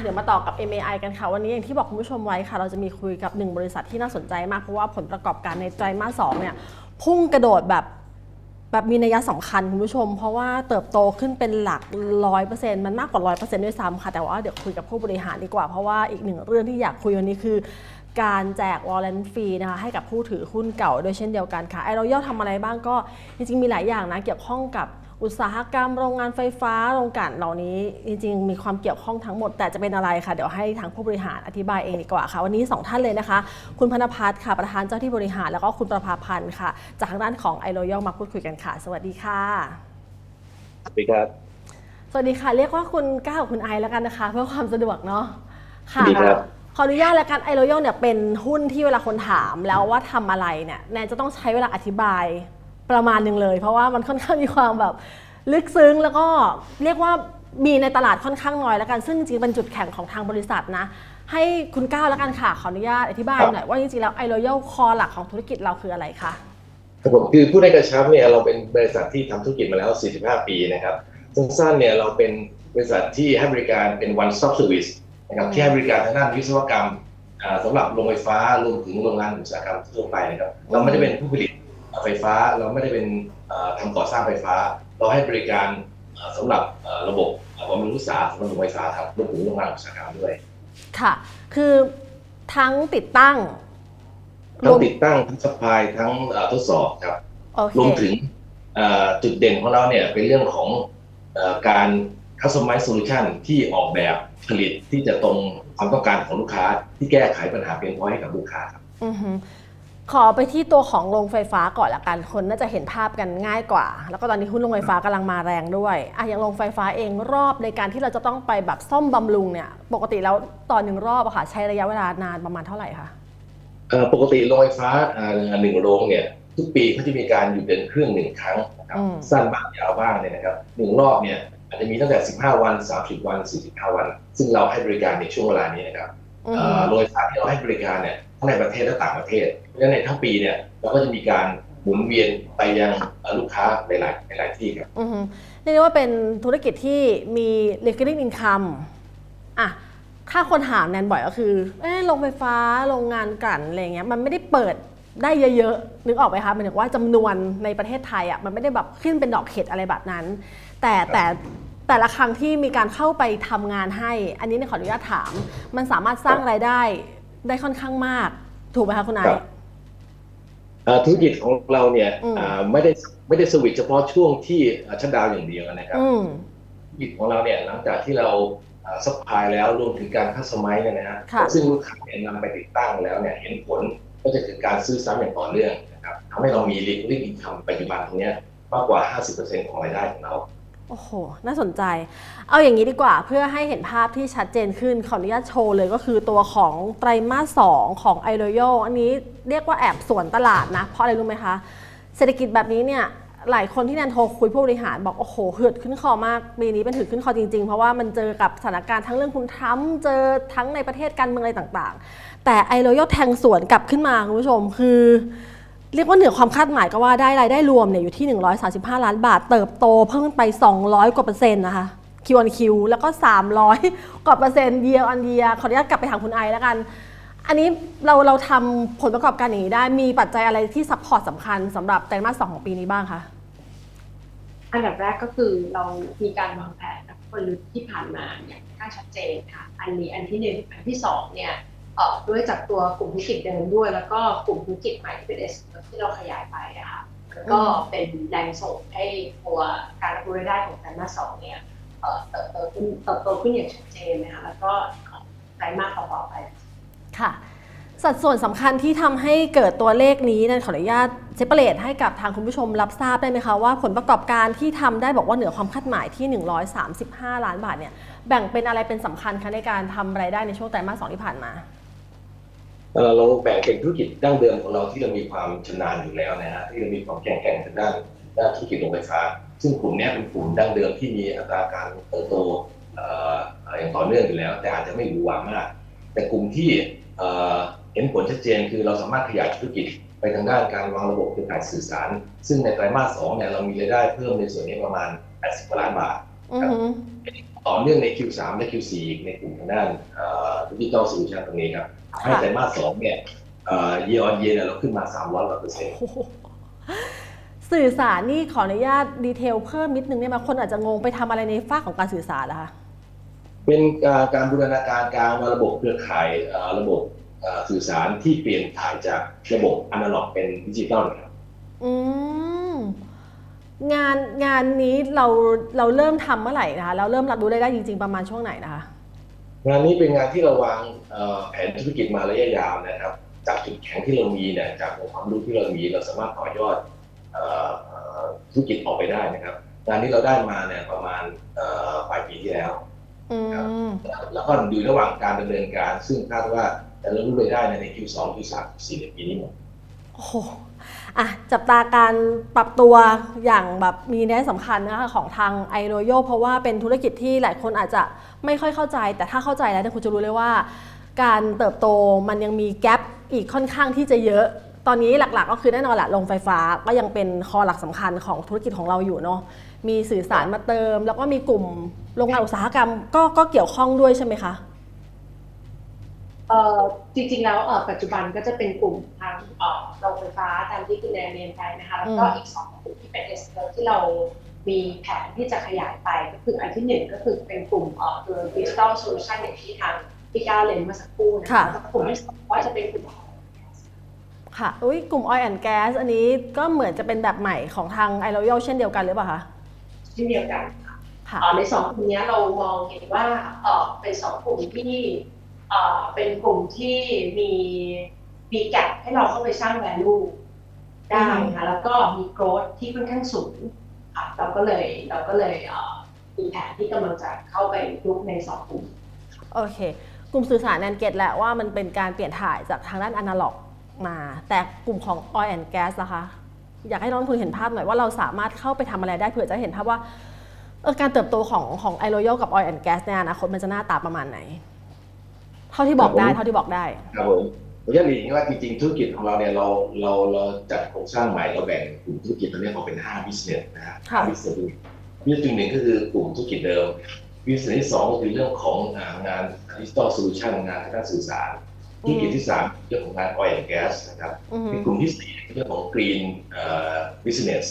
เดี๋ยวมาต่อกับ MAI กันค่ะ วันนี้อย่างที่บอกคุณผู้ชมไว้ค่ะ เราจะมีคุยกับหนึ่งบริษัทที่น่าสนใจมาก เพราะว่าผลประกอบการในไตรมาสสองเนี่ยพุ่งกระโดดแบบแบบมีนัยสำคัญคุณผู้ชม เพราะว่าเติบโตขึ้นเป็นหลักร้อยเปอร์เซ็นต์มันมากกว่าร้อยเปอร์เซ็นต์ด้วยซ้ำค่ะ แต่ว่าเดี๋ยวคุยกับผู้บริหารดีกว่า เพราะว่าอีกหนึ่งเรื่องที่อยากคุยวันนี้คือ การแจกวอลเลนฟรีนะคะให้กับผู้ถือหุ้นเก่าโดยเช่นเดียวกันค่ะไอเราย่อทำอะไรบ้างก็จริงๆมีหลายอย่างนะเกี่ยวข้องกับ อุตสาหกรรมโรงงานไฟฟ้าโรงกลั่นเหล่านี้ จริงๆ มีความเกี่ยวข้องทั้งหมด แต่จะเป็นอะไรค่ะเดี๋ยวให้ทางผู้บริหารอธิบายเองดีกว่าค่ะวันนี้สองท่านเลยนะคะ คุณพนพัฒน์ค่ะประธานเจ้าที่บริหาร แล้วก็คุณประภาพันธ์ค่ะ จากทางด้านของไอโรยัลมาพูดคุยกันค่ะ สวัสดีค่ะสวัสดีครับ สวัสดีค่ะ เรียกว่าคุณก้าวกับคุณไอแล้วกันนะคะ เพื่อความสะดวกเนาะค่ะดีครับขออนุญาตแล้วกันไอโรยัลเนี่ยเป็นหุ้นที่เวลาคนถามแล้วว่าทำอะไรเนี่ยแนนจะต้องใช้เวลาอธิบาย ประมาณหนึ่งเลย เพราะว่ามันค่อนข้างมีความแบบลึกซึ้งแล้วก็เรียกว่ามีในตลาดค่อนข้างน้อยแล้วกันซึ่งจริงๆเป็นจุดแข็งของทางบริษัทนะ ให้คุณก้าวแล้วกันค่ะขออนุญาตอธิบายหน่อยว่าจริงๆแล้วไอโรยัลคอหลักของธุรกิจเราคืออะไรคะครับผมคือผู้ได้กระชับเนี่ยเราเป็นบริษัทที่ทำธุรกิจมาแล้ว 45 ปีนะครับสั้นๆเนี่ยเราเป็นบริษัทที่ให้บริการเป็น one stop service นะครับที่ให้บริการทางด้านวิศวกรรมอ่าสำหรับโรงไฟฟ้ารวมถึงโรงงานอุตสาหกรรมทั่วไปนะครับเราไม่ได้เป็นผู้ผลิต ไฟฟ้าเราไม่ได้เป็นอ่าทำก่อสร้างไฟฟ้า เราให้บริการอ่าสำหรับอ่าระบบบำรุงรักษาสำหรับโรงไฟฟ้าครับรวมถึงโรงงานอุตสาหกรรมด้วย ค่ะ คือทั้งติดตั้งทั้งติดตั้งทั้งสปายทั้งอ่าทดสอบครับโอเครวมถึงเอ่อจุดเด่นของเราเนี่ยเป็นเรื่องของเออการ customize solution ที่ออกแบบผลิตที่จะตรงความต้องการของลูกค้าที่แก้ไขปัญหาเป็นพอยให้กับลูกค้าครับอือฮึ ขอไปที่ตัวของโรงไฟฟ้าก่อนละกัน คนน่าจะเห็นภาพกันง่ายกว่า แล้วก็ตอนนี้หุ้นโรงไฟฟ้ากำลังมาแรงด้วยอะอย่างโรงไฟฟ้าเองรอบในการที่เราจะต้องไปแบบซ่อมบำรุงเนี่ย ปกติแล้วต่อหนึ่งรอบอะค่ะใช้ระยะเวลานานประมาณเท่าไหร่คะเอ่อปกติโรงไฟฟ้าอ่าหนึ่งโรงเนี่ยทุกปีเขาจะมีการหยุดเดินเครื่องหนึ่งครั้งนะครับอืมสั้นบ้างยาวบ้างเนี่ยนะครับหนึ่งรอบเนี่ยอาจจะมีตั้งแต่ 15 วัน 30 วัน 45 วัน ซึ่งเราให้บริการในช่วงเวลานี้นะครับอือเอ่ฮึอโรงไฟฟ้าที่เราให้บริการเนี่ย ทั้งในประเทศและต่างประเทศเพราะฉะนั้นในทั้งปีเนี่ยเราก็จะมีการหมุนเวียนไปยังเอ่อลูกค้าหลายๆหลายๆที่ครับอือฮึเรียกได้ว่าเป็นธุรกิจที่มี recurring income อะถ้าคนถามแนนบ่อยก็คือเอ๊ะโรงไฟฟ้าโรงงานกลั่นอะไรเงี้ยมันไม่ได้เปิดได้เยอะๆ นึกออกไหมคะหมายถึงว่าจำนวนในประเทศไทยอะมันไม่ได้แบบขึ้นเป็นดอกเห็ดอะไรแบบนั้น แต่แต่แต่ละครั้งที่มีการเข้าไปทำงานให้ อันนี้เนี่ยขออนุญาตถาม มันสามารถสร้างรายได้ ได้ค่อนข้างมาก ถูกไหมคะคุณนายครับเอ่อธุรกิจของเราเนี่ยอืม อ่าไม่ได้ไม่ได้สวิตช์เฉพาะช่วงที่ชัดดาวน์อย่างเดียวนะครับ อืม ธุรกิจของเราเนี่ยหลังจากที่เราซัพพลายแล้วรวมถึงการคัสตอมไมซ์เนี่ยนะฮะค่ะ ซึ่งลูกค้าเนี่ยนำไปติดตั้งแล้วเนี่ยเห็นผลก็จะเกิดการซื้อซ้ำอย่างต่อเนื่องนะครับทำให้เรามี recurring income ปัจจุบันตรงเนี้ยมากกว่า 50%ของรายได้ของเรา โอ้โห น่าสนใจ เอาอย่างนี้ดีกว่าเพื่อให้เห็นภาพที่ชัดเจนขึ้น ขออนุญาตโชว์เลยก็คือตัวของไตรมาส 2 ของ i r o y a l อันนี้เรียกว่าแอบสวนตลาดนะ เพราะอะไรรู้ไหมคะ เศรษฐกิจแบบนี้เนี่ยหลายคนที่แนนโทรคุยผู้บริหารบอก โอ้โหเหือดขึ้นคอมาก ปีนี้เป็นถือขึ้นคอจริง ๆ เพราะว่ามันเจอกับสถานการณ์ทั้งเรื่องคุณทรัมป์เจอทั้งในประเทศการเมืองอะไรต่างๆ แต่ i r o y a l แทงสวนกลับขึ้นมาคุณผู้ชมคือ เรียกว่าเหนือความคาดหมายก็ว่าได้รายได้รวมเนี่ยอยู่ที่ 135 ล้านบาท เติบโตเพิ่มไป 200 กว่าเปอร์เซ็นต์นะคะคิวอ q คิวแล้วก็ 300 กว่าเปอร์เซ็นต์เยียร์ออนเยียขออนุญาตกลับไปถามคุณไอแล้วกัน อันนี้เราเราทำผลประกอบการอย่างนี้ได้มีปัจจัยอะไรที่ซัพพอร์ตสำคัญสำหรับไตรมาสสองของปีนี้บ้างคะอันดับแรกก็คือเรามีการวางแผนกลยุทธ์ที่ผ่านมาอย่างค่อนข้างชัดเจนค่ะ อันนี้อันที่หนึ่งอันที่สองเนี่ย ด้วยจากตัวกลุ่มธุรกิจเดิมด้วย แล้วก็กลุ่มธุรกิจใหม่ที่เป็นเอสที่เราขยายไปอะค่ะแล้วก็เป็นแรงส่งให้ตัวการรับรู้รายได้ของไตรมาสสองเนี่ยเอ่อเติบโตขึ้นเติบโตขึ้นอย่างชัดเจนนะคะแล้วก็ของไตรมาสต่อๆไปค่ะสัดส่วนสำคัญที่ทำให้เกิดตัวเลขนี้นะขออนุญาตเซปเปอร์เลตให้กับทางคุณผู้ชมรับทราบได้ไหมคะว่าผลประกอบการที่ทำได้บอกว่าเหนือความคาดหมายที่ 135 ล้านบาทเนี่ยแบ่งเป็นอะไรเป็นสำคัญคะในการทำรายได้ในช่วงไตรมาสสองที่ผ่านมา เอ่อเราแบ่งเป็นธุรกิจดั้งเดิมของเราที่เรามีความชำนาญอยู่แล้วนะฮะที่เรามีความแข็งแกร่งทางด้านด้านธุรกิจโรงไฟฟ้า ซึ่งกลุ่มเนี้ยเป็นกลุ่มดั้งเดิมที่มีอัตราการเติบโตเอ่อเอ่ออย่างต่อเนื่องอยู่แล้ว แต่อาจจะไม่หวือหวามาก แต่กลุ่มที่เอ่อเห็นผลชัดเจนคือเราสามารถขยายธุรกิจไปทางด้านการวางระบบเครือข่ายสื่อสาร ซึ่งในไตรมาสสองเนี่ยเรามีรายได้เพิ่มในส่วนนี้ประมาณ 80กว่าล้านบาทอือหือต่อเนื่องใน Q3 และ Q4 อีกในกลุ่มทางด้าน ดิจิทัลโซลูชันตรงนี้ครับให้ไตรมาสสองเนี่ยเอ่อ year on year เนี่ยเราขึ้นมา300กว่าเปอร์เซ็นต์โอ้โหสื่อสารนี่ขออนุญาตดีเทลเพิ่มนิดนึงได้ไหมคนอาจจะงงไปทำอะไรในฝ้ากของการสื่อสารนะคะเป็นการการบูรณาการการวางระบบเครือข่ายเอ่อระบบเอ่อสื่อสารที่เปลี่ยนถ่ายจากระบบอนาล็อกเป็นดิจิตอลนะครับอืมงานงานนี้เราเราเริ่มทำเมื่อไหร่นะคะเราเริ่มรับรู้รายได้จริง ๆ ประมาณช่วงไหนนะคะ งานนี้เป็นงานที่เราวางเอ่อแผนธุรกิจมาระยะยาวนะครับ จากจุดแข็งที่เรามีเนี่ยจากองค์ความรู้ที่เรามีเราสามารถต่อยอดเอ่อเอ่อธุรกิจออกไปได้นะครับ งานนี้เราได้มาเนี่ยประมาณเอ่อปลายปีที่แล้วอืมแล้วก็อยู่ระหว่างการดำเนินการ ซึ่งคาดว่าจะเริ่มรู้รายได้ใน Q2 Q3 Q4 ในปีนี้หมดโอ้โห อะจับตาการปรับตัวอย่างแบบมีนัยสำคัญนะคะของทางไอโรโยเพราะว่าเป็นธุรกิจที่หลายคนอาจจะไม่ค่อยเข้าใจ แต่ถ้าเข้าใจแล้วเนี่ยคุณจะรู้เลยว่า การเติบโตมันยังมีแกลบอีกค่อนข้างที่จะเยอะตอนนี้หลักๆก็คือแน่นอนแหละโรงไฟฟ้าก็ยังเป็นคอหลักสำคัญของธุรกิจของเราอยู่เนาะมีสื่อสารมาเติม แล้วก็มีกลุ่มโรงงานอุตสาหกรรมก็ก็เกี่ยวข้องด้วยใช่ไหมคะ เอ่อจริงๆแล้วเอ่อปัจจุบันก็จะเป็นกลุ่มทางเอ่อโรงไฟฟ้าตามที่คุณแนนเรียนไปนะคะแล้วก็อืมอีกสองกลุ่มที่เป็นเอสเที่เรามีแผนที่จะขยายไปก็คืออันที่หนึ่งก็คือเป็นกลุ่มเอ่อตัวดิจิทัลโซลูชันอย่างที่ทางพี่ก้าวเรียนเมื่อสักครู่นะคะแล้วก็กลุ่มที่สองก็จะเป็นกลุ่มของค่ะอุ้ยกลุ่ม Oil and Gas อันนี้ก็เหมือนจะเป็นแบบใหม่ของทางไอโรโยเช่นเดียวกันหรือเปล่าคะเช่นเดียวกันค่ะค่ะเอ่อในสองกลุ่มเนี้ยเรามองเห็นว่าเอ่อเป็นสองกลุ่มที่ เอ่อเป็นกลุ่มที่มีมีแกลให้เราเข้าไปสร้าง value ได้ค่ะแล้วก็มี growth ที่ค่อนข้างสูงค่ะเราก็เลยเราก็เลยเอ่อมีแผนที่กำลังจะเข้าไปยุคในสองกลุ่มโอเค กลุ่มสื่อสารแนนเกตแหละว่ามันเป็นการเปลี่ยนถ่ายจากทางด้านอนาล็อกมา แต่กลุ่มของ Oil and Gas นะคะ อยากให้น้องทุนเห็นภาพหน่อยว่าเราสามารถเข้าไปทำอะไรได้เผื่อจะเห็นภาพว่าเออการเติบโตของของไอโรโยกับ Oil and Gas ในอนาคตมันจะหน้าตาประมาณไหน เท่าที่บอกได้ครับผมเท่าที่บอกได้ครับผมผมจะเรียนอย่างนี้ว่าจริงๆธุรกิจของเราเนี่ยเราเราเราจัดโครงสร้างใหม่เราแบ่งกลุ่มธุรกิจตอนนี้ออกเป็น5 business นะฮะค่ะ5 business วิธีหนึ่งก็คือกลุ่มธุรกิจเดิมวิธีที่สองก็คือเรื่องของอ่างานดิจิทัลโซลูชันงานทางด้านสื่อสารธุรกิจที่สามเรื่องของงาน oil and gas นะครับอือฮึเป็นกลุ่มที่สี่เป็นเรื่องของ green เอ่อ business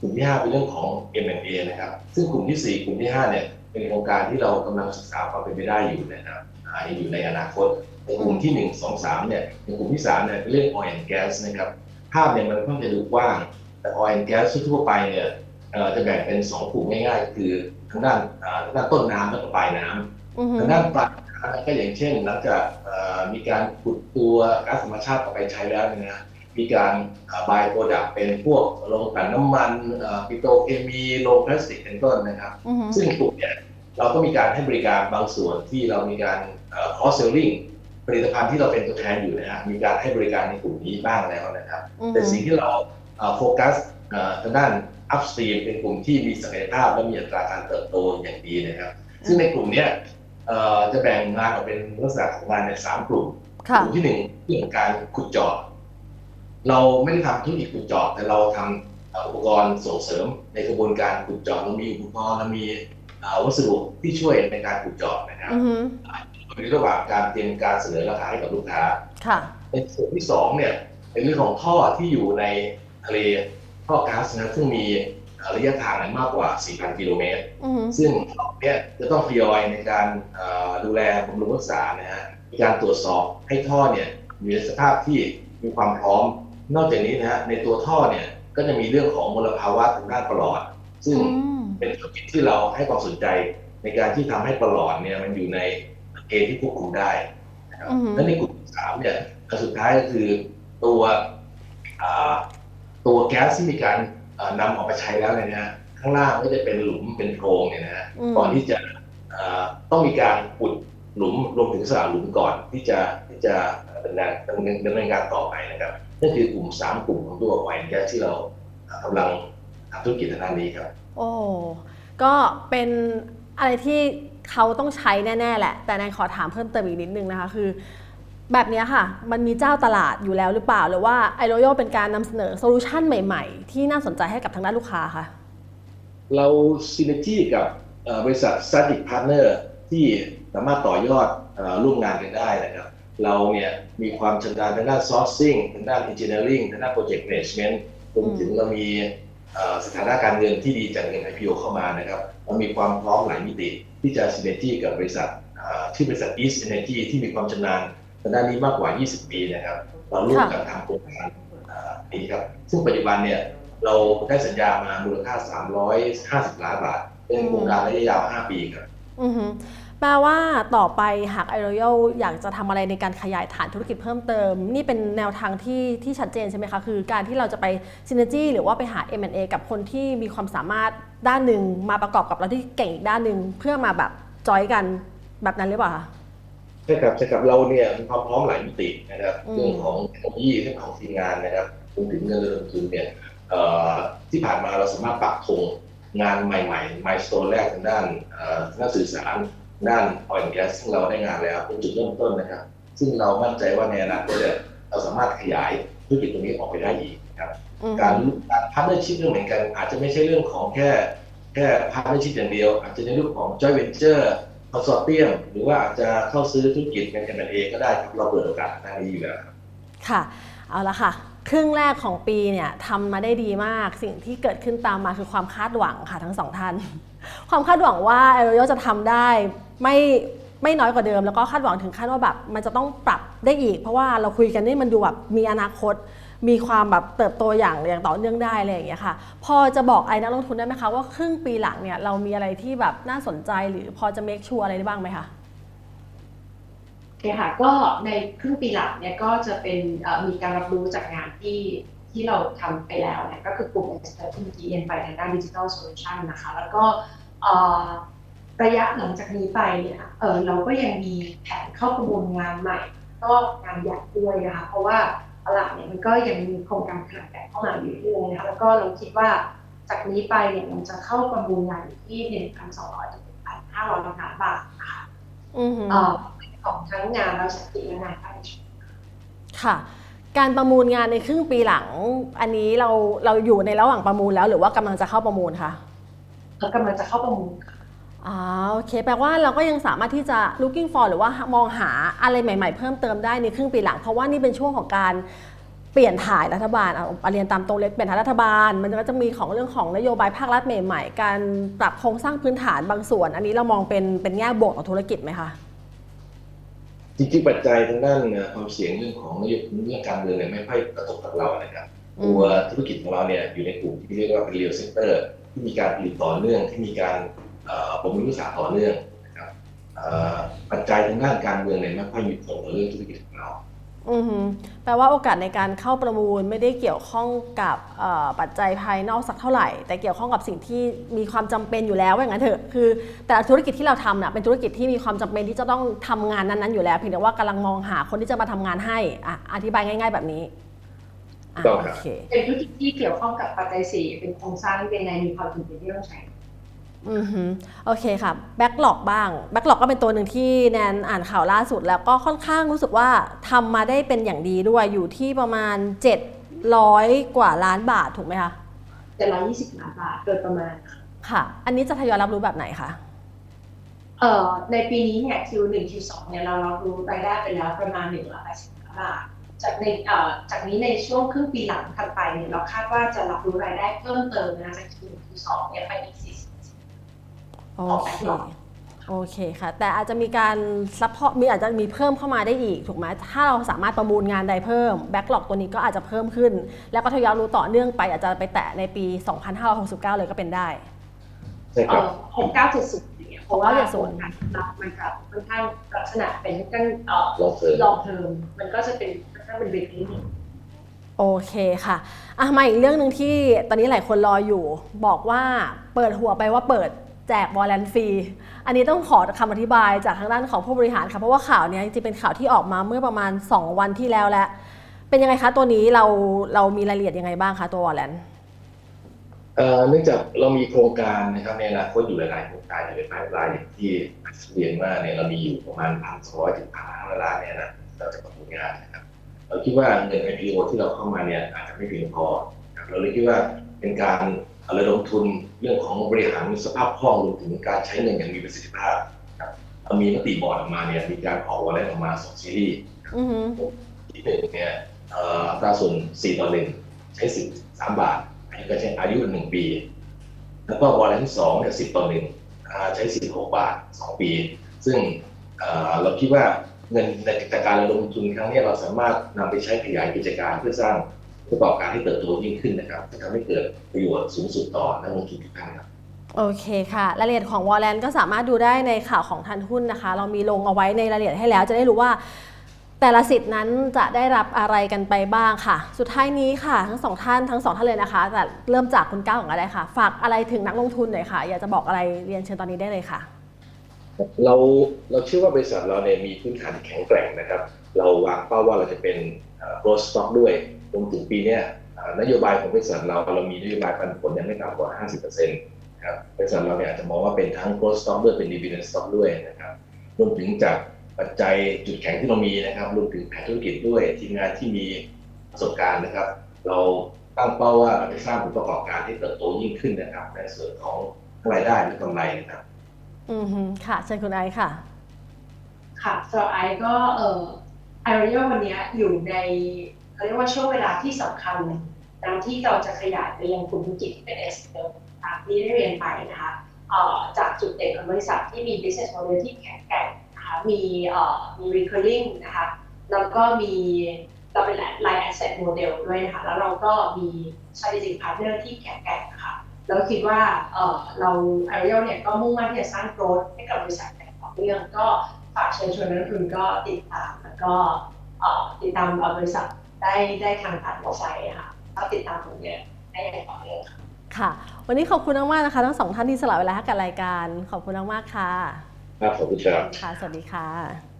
กลุ่มที่ห้าเป็นเรื่องของ M&A นะครับซึ่งกลุ่มที่สี่กลุ่มที่ห้าเนี่ยเป็นโครงการที่เรากำลังศึกษาความเป็นไปได้อยู่นะครับ อ่าอยู่ในอนาคตในกลุ่มที่หนึ่งสองสามเนี่ยในกลุ่มที่สามเนี่ยเป็นเรื่อง oil and gas นะครับภาพเนี่ยมันค่อนข้างจะดูกว้าง แต่ oil and gas ทั่วๆไปเนี่ยเอ่อจะแบ่งเป็นสองกลุ่มง่ายๆ คือทางด้านอ่าทางด้านต้นน้ำและก็ปลายน้ำอือฮึทางด้านปลายน้ำก็อย่างเช่นหลังจากเอ่อมีการขุดตัวก๊าซธรรมชาติออกไปใช้แล้วเนี่ยนะมีการบายโปรดักเป็นพวกโรงกลั่นน้ำมันปิโตรเคมีโรงพลาสติกเป็นต้นนะครับอือฮึซึ่งกลุ่มเนี่ย เราก็มีการให้บริการบางส่วนที่เรามีการ cross selling ผลิตภัณฑ์ที่เราเป็นตัวแทนอยู่นะฮะมีการให้บริการในกลุ่มนี้บ้างแล้วนะครับอือฮึแต่สิ่งที่เราเอ่อโฟกัสเอ่อทางด้าน upstream เป็นกลุ่มที่มีศักยภาพและมีอัตราการเติบโตอย่างดีนะครับ ซึ่งในกลุ่มเนี้ยเอ่อจะแบ่งงานออกเป็นลักษณะของงานในสามกลุ่มกค่ะลุ่มที่หนึ่งเรื่องของการขุดเจาะเราไม่ได้ทำธุรกิจขุดเจาะแต่เราทำเอ่ออุปกรณ์ส่งเสริมในกระบวนการขุดเจาะเรามีอุปกรณ์เรามีเอ่อ วัสดุที่ช่วยในการขุดเจาะนะครับอือฮึอยู่ในระหว่างการเตรียมการเสนอราคาให้กับลูกค้าค่ะในส่วนที่สองเนี่ยเป็นเรื่องของท่อที่อยู่ในทะเลท่อก๊าซนะซึ่งมีเอ่อระยะทางเนี่ยมากกว่า 4,000 กิโลเมตรอือฮึซึ่งท่อเนี่ยจะต้องทยอยในการเอ่อดูแลบำรุงรักษานะฮะมีการตรวจสอบให้ท่อเนี่ยอยู่ในสภาพที่มีความพร้อม นอกจากนี้นะฮะในตัวท่อเนี่ยก็จะมีเรื่องของมลภาวะทางด้านปลอด ซึ่งอืม เป็นธุรกิจที่เราให้ความสนใจในการที่ทำให้ปลอดเนี่ยมันอยู่ในเกณฑ์ที่ควบคุมได้นะครับอือฮึและในกลุ่มที่สามเนี่ยอันสุดท้ายก็คือตัวอ่าตัวแก๊สที่มีการเอ่อนำออกไปใช้แล้วเนี่ยนะฮะข้างล่างก็จะเป็นหลุมเป็นโพรงเนี่ยนะฮะอืมก่อนที่จะเอ่อต้องมีการขุดหลุมรวมถึงสละหลุมก่อนที่จะที่จะดำเนินดำเนินดำเนินการต่อไปนะครับนั่นคือกลุ่มสามกลุ่มของตัวไวน์แก๊สที่เรากำลังทำธุรกิจทางด้านนี้ครับ โอ้ก็เป็นอะไรที่เขาต้องใช้แน่ ๆ แหละ แต่แนนขอถามเพิ่มเติมอีกนิดนึงนะคะคือ แบบนี้ค่ะ มันมีเจ้าตลาดอยู่แล้วหรือเปล่า หรือว่าไอโรโยเป็นการนำเสนอโซลูชันใหม่ ๆ ที่น่าสนใจให้กับทางด้านลูกค้าคะเราซีเนจีกับบริษัท strategic partner ที่สามารถต่อยอดร่วมงานกันได้นะครับเราเนี่ยมีความชำนาญทางด้าน sourcing ทางด้าน engineering ทางด้าน project management รวมถึงเรามี สถานะการเงินที่ดีจากเงิน IPO เข้ามานะครับเรามีความพร้อมหลายมิติที่จะ synergy กับบริษัทที่บริษัท East Energy ที่มีความชำนาญทางด้านนี้มากกว่า 20 ปีนะครับเราร่วมกันทำโครงการนี้ครับซึ่งปัจจุบันเนี่ยเราได้สัญญามามูลค่า 350 ล้านบาท เป็นโครงการระยะยาว 5 ปีครับอือ แปลว่าต่อไปหากไอร o ยัลอยากจะทำอะไรในการขยายฐานธุรกิจเพิ่มเติม นี่เป็นแนวทางที่ที่ชัดเจนใช่ไหมคะ คือการที่เราจะไปซินเนจี้หรือว่าไปหา M&A กับคนที่มีความสามารถด้านหนึ่งมาประกอบกับเราที่เก่งอีกด้านหนึ่งเพื่อมาแบบจอยกันแบบนั้นหรือเปล่าคะใช่ครับใช่ครับเราเนี่ยมีความพร้อมหลายมิตินะครับอืมเรื่องของเทคโนโลยีเรื่องของทีมงานนะครับรวมถึงเงินลงทุนเนี่ยเอ่อที่ผ่านมาเราสามารถปักธงงานใหม่ๆ m i l e s t o n e แรกทางด้านเอ่อทางด้านสื่อสาร ด้าน oil and gas ซึ่งเราได้งานแล้วเป็นจุดเริ่มต้นนะครับ ซึ่งเรามั่นใจว่าในอนาคตเนี่ยเราสามารถขยายธุรกิจตรงนี้ออกไปได้อีกนะครับอือฮึการการพาร์ทเนอร์ชิพก็เหมือนกัน อาจจะไม่ใช่เรื่องของแค่แค่พาร์ทเนอร์ชิพอย่างเดียว อาจจะในเรื่องของ joint venture คอนโซเทียมหรือว่าอาจจะเข้าซื้อธุรกิจเป็น M&A ก็ได้ครับเราเปิดโอกาสทางนี้อยู่แล้วครับค่ะ เอาละค่ะ ครึ่งแรกของปีเนี่ยทำมาได้ดีมาก สิ่งที่เกิดขึ้นตามมาคือความคาดหวังค่ะทั้งสองท่าน ความคาดหวังว่าไอโรโยจะทำได้ไม่ไม่น้อยกว่าเดิม แล้วก็คาดหวังถึงขั้นว่าแบบมันจะต้องปรับได้อีก เพราะว่าเราคุยกันนี่มันดูแบบมีอนาคต มีความแบบเติบโตอย่างอย่างต่อเนื่องได้อะไรอย่างเงี้ยค่ะ พอจะบอกไอ้นักลงทุนได้ไหมคะว่าครึ่งปีหลังเนี่ยเรามีอะไรที่แบบน่าสนใจหรือพอจะ make sure อะไรได้บ้างไหมคะ อเคค่ะก็ในครึ่งปีหลังเนี่ยก็จะเป็นเอ่อมีการรับรู้จากงานที่ที่เราทำไปแล้วเนี่ยก็คือกลุ่ม Expert ที่เมื่อกี้เรียนไปทางด้าน Digital Solution นะคะ แล้วก็เอ่อระยะหลังจากนี้ไปเนี่ยเออเราก็ยังมีแผนเข้าประมูลงานใหม่ ก็งานใหญ่ด้วยนะคะ เพราะว่าตลาดเนี่ยมันก็ยังมีโครงการขนาดใหญ่เข้ามาอยู่เรื่อยๆนะคะแล้วก็เราคิดว่าจากนี้ไปเนี่ยมันจะเข้าประมูลงานอยู่ที่1,200ถึง1,500ล้านบาทนะคะอือหือเอ่อ ของทั้งงานเราสติและงานการชมค่ะการประมูลงานในครึ่งปีหลัง อันนี้เราเราอยู่ในระหว่างประมูลแล้วหรือว่ากำลังจะเข้าประมูลคะเรากำลังจะเข้าประมูลค่ะอ่าโอเค แปลว่าเราก็ยังสามารถที่จะ looking for หรือว่ามองหาอะไรใหม่ ๆ เพิ่มเติมได้ในครึ่งปีหลัง เพราะว่านี่เป็นช่วงของการเปลี่ยนถ่ายรัฐบาลเอาเอาเรียนตามตรงเลยเปลี่ยนถ่ายรัฐบาล มันก็จะมีของเรื่องของนโยบายภาครัฐใหม่ ๆ การปรับโครงสร้างพื้นฐานบางส่วน อันนี้เรามองเป็นเป็นแง่บวกต่อธุรกิจไหมคะ จริงๆปัจจัยทางด้านเอ่อความเสี่ยงเรื่องของนโยบายเรื่องการเมืองเนี่ยไม่ค่อยกระทบกับเรานะครับอืมตัวธุรกิจของเราเนี่ยอยู่ในกลุ่มที่เรียกว่าเป็น real sector ที่มีการผลิตต่อเนื่องที่มีการเอ่อประมูลวิสาหต่อเนื่องนะครับเอ่อปัจจัยทางด้านการเมืองเนี่ยไม่ค่อยมีผลต่อเรื่องธุรกิจข องเราอือฮึแปลว่าโอกาสในการเข้าประมูลไม่ได้เกี่ยวข้องกับเอ่อปัจจัยภายนอกสักเท่าไหร่ แต่เกี่ยวข้องกับสิ่งที่มีความจำเป็นอยู่แล้วว่าอย่างนั้นเถอะคือแต่ละธุรกิจที่เราทำน่ะเป็นธุรกิจที่มีความจำเป็นที่จะต้องทำงานนั้นๆอยู่แล้วเพียงแต่ว่ากำลังมองหาคนที่จะมาทำงานให้อะอธิบายง่าย ๆ แบบนี้อะต้องครับ โอเค เป็นธุรกิจที่เกี่ยวข้องกับปัจจัยสี่เป็นโครงสร้างที่เป็นในมีความจำเป็นที่ต้องใช้ อือฮึโอเคค่ะแบ็กหลอกบ้างแบ็กหลอกก็เป็นตัวหนึ่งที่แนนอ่านข่าวล่าสุด แล้วก็ค่อนข้างรู้สึกว่าทำมาได้เป็นอย่างดีด้วยอยู่ที่ประมาณ 700 กว่าล้านบาทถูกไหมคะแต่ร้อยยี่สิบล้านบาทโดยประมาณค่ะค่ะ อันนี้จะทยอยรับรู้แบบไหนคะเอ่อในปีนี้เนี่ย Q1 Q2 เนี่ยเรารับรู้รายได้ไปแล้วประมาณหนึ่งร้อยแปดสิบล้านบาทจากในเอ่อจากนี้ในช่วงครึ่งปีหลังถัดไปเนี่ยเราคาดว่าจะรับรู้รายได้เพิ่มเติมนะจาก Q1 Q2 เนี่ยไปอีกสี่สิบ โอเค โอเคค่ะ แต่อาจจะมีการซัพพอร์ตมีอาจจะมีเพิ่มเข้ามาได้อีกถูกไหมถ้าเราสามารถประมูลงานใดเพิ่มแบ็กหลอกตัวนี้ก็อาจจะเพิ่มขึ้น แล้วก็ทยอยรู้ต่อเนื่องไป อาจจะไปแตะในปี 2569 เลยก็เป็นได้ใช่คเอ่รับอหกเก้าเจ็ดศูนย์เนี่ยเพราะว่า6970การรับมันจะค่อนข้างลักษณะเป็นค่อนข้างเอ่อลองเสริมลองเทอมมันก็จะเป็นค่อนข้างเป็นเบรกนิดโอเคค่ะอะมาอีกเรื่องหนึ่งที่ตอนนี้หลายคนรออยู่ บอกว่าเปิดหัวไปว่าเปิด แจกวอลเลนฟรี อันนี้ต้องขอคำอธิบายจากทางด้านของผู้บริหารค่ะ เพราะว่าข่าวเนี้ยจริงๆเป็นข่าวที่ออกมาเมื่อประมาณ 2 วันที่แล้วแล้วเป็นยังไงคะตัวนี้เราเรามีรายละเอียดยังไงบ้างคะตัววอลเลนเอ่อเนื่องจากเรามีโครงการนะครับในอนาคตอยู่หลายๆโครงการอยู่ในไพป์ไลน์อย่างที่เรียนว่าเนี่ยเรามีอยู่ประมาณพันสองร้อยถึงพันห้าร้อยล้านเนี่ยนะเราจะประมูลงานนะครับเราคิดว่าเงิน IPO ที่เราเข้ามาเนี่ยอาจจะไม่เพียงพอเราเลยคิดว่าเป็นการ ระดมทุนเรื่องของบริหารสภาพคล่องรวมถึงการใช้เงินอย่างมีประสิทธิภาพครับเรามีมติบอร์ดออกมาเนี่ยมีการออกวอลเลนออกมาสองซีรีส์อือฮึที่หนึ่งเนี่ยเอ่ออัตราส่วน4ต่อ1ใช้สิบสามบาทอายุการใช้อายุหนึ่งปี แล้วก็วอลเลนที่สองเนี่ยสิบต่อหนึ่งอ่าใช้สิบหกบาทสองปี ซึ่งเอ่อเราคิดว่าเงินในจากการระดมทุนครั้งเนี้ยเราสามารถนำไปใช้ขยายกิจการเพื่อสร้าง ประกอบการให้เติบโตยิ่งขึ้นนะครับจะทำให้เกิดประโยชน์สูงสุดต่อนักลงทุนทุกท่านครับโอเคค่ะรายละเอียดของวอลเลนก็สามารถดูได้ในข่าวของทันหุ้นนะคะ เรามีลงเอาไว้ในรายละเอียดให้แล้ว จะได้รู้ว่าแต่ละสิทธิ์นั้นจะได้รับอะไรกันไปบ้างค่ะ สุดท้ายนี้ค่ะ ทั้งสองท่านทั้งสองท่านเลยนะคะ แต่เริ่มจากคุณก้าวของอะไรค่ะ ฝากอะไรถึงนักลงทุนหน่อยค่ะ อยากจะบอกอะไรเรียนเชิญตอนนี้ได้เลยค่ะ เราเราเชื่อว่าบริษัทเราเนี่ยมีพื้นฐานที่แข็งแกร่งนะครับ เราวางเป้าว่าเราจะเป็นเอ่อ growth stock ด้วย รวมถึงปีเนี้ยเอ่อนโยบายของบริษัทเราเรามีนโยบายปันผลยังไม่ต่ำกว่า 50%นะครับบริษัทเราเนี่ยอาจจะมองว่าเป็นทั้ง growth stock ด้วยเป็น dividend stock ด้วยนะครับรวมถึงจากปัจจัยจุดแข็งที่เรามีนะครับรวมถึงแผนธุรกิจด้วยทีมงานที่มีประสบการณ์นะครับ เราตั้งเป้าว่าเราจะสร้างผลประกอบการที่เติบโตยิ่งขึ้นนะครับในส่วนของทั้งรายได้และกำไรนะครับอือฮึค่ะเชิญคุณไอซ์ค่ะ ค่ะสำหรับไอซ์ก็เอ่อไอริโอวันเนี้ยอยู่ใน เขาเรียกว่าช่วงเวลาที่สำคัญตามที่เราจะขยายไปยังกลุ่มธุรกิจที่เป็นเอสเตามที่ได้เรียนไปนะคะจากจุดเด่นของบริษัทที่มี business model ที่แข็งแกร่งนะคะมีมี recurring นะคะแล้วก็มีเราเป็น line asset model ด้วยนะคะแล้วเราก็มี strategic partner ที่แข็งแกร่งนะคะแล้วคิดว่าเราไอริโอเนี่ยก็มุ่งมั่นที่จะสร้าง growth ให้กับบริษัทอย่างต่อเนื่องก็ฝากเชิญชวนนักลงทุนก็ติดตามแล้วก็ติดตามบริษัท ได้ได้ทางผ่านเว็บไซต์ค่ะก็ติดตามผลงานได้อย่างต่อเนื่องค่ะค่ะ วันนี้ขอบคุณมากๆนะคะ ทั้งสองท่านที่สละเวลาให้กับรายการ ขอบคุณมากๆค่ะ ครับขอบคุณครับ ค่ะ สวัสดีค่ะ